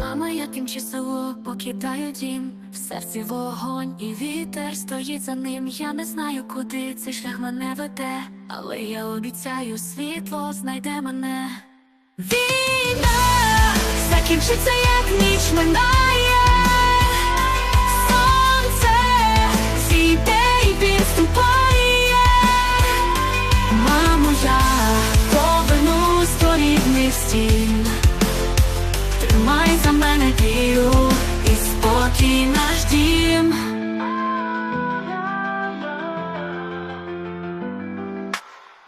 Мама, я чи село покидаю дім, в серці вогонь і вітер стоїть за ним. Я не знаю, куди цей шлях мене веде, але я обіцяю, світло знайде мене. Війна закінчиться, як ніч минає. Віру і спокій наш дім.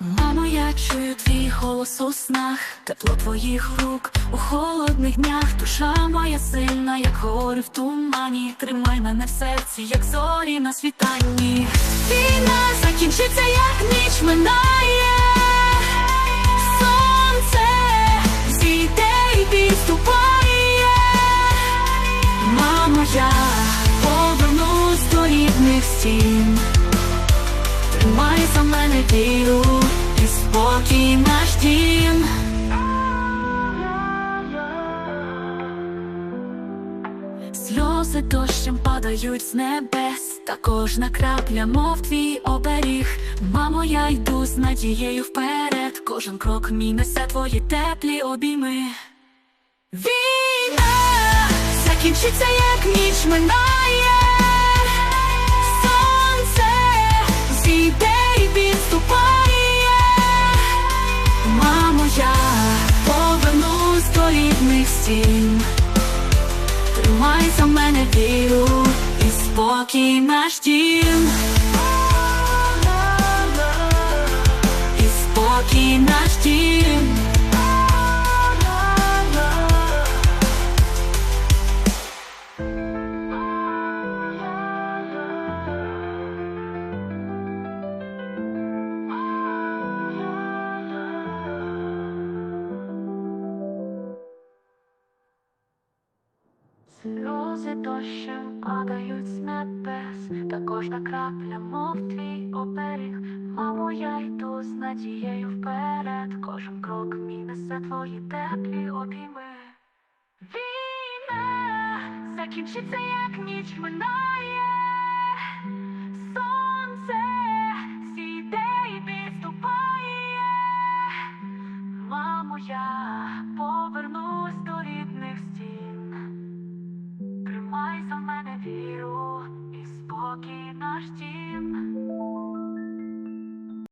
Мамо, я чую твій голос у снах, тепло твоїх рук у холодних днях. Душа моя сильна, як гори в тумані. Тримай мене в серці, як зорі на світанні. Війна закінчиться, як ніч минає. До стін. Тримай за мене віру і спокій наш дім. Сльози дощем падають з небес, та кожна крапля, мов твій оберіг. Мамо, я йду з надією вперед. Кожен крок мій несе твої теплі обійми. Війна закінчиться, як ніч минає. До стін. Тримай за мене віру і спокій наш дім. І спокій наш дім. Сльози дощем падають з небес, та кожна крапля, мов твій оберіг. Мамо, я йду з надією вперед. Кожен крок мій несе твої теплі обійми. Війна закінчиться, як ніч минає. Сонце зійде і відступає. Мамо, я Тримай за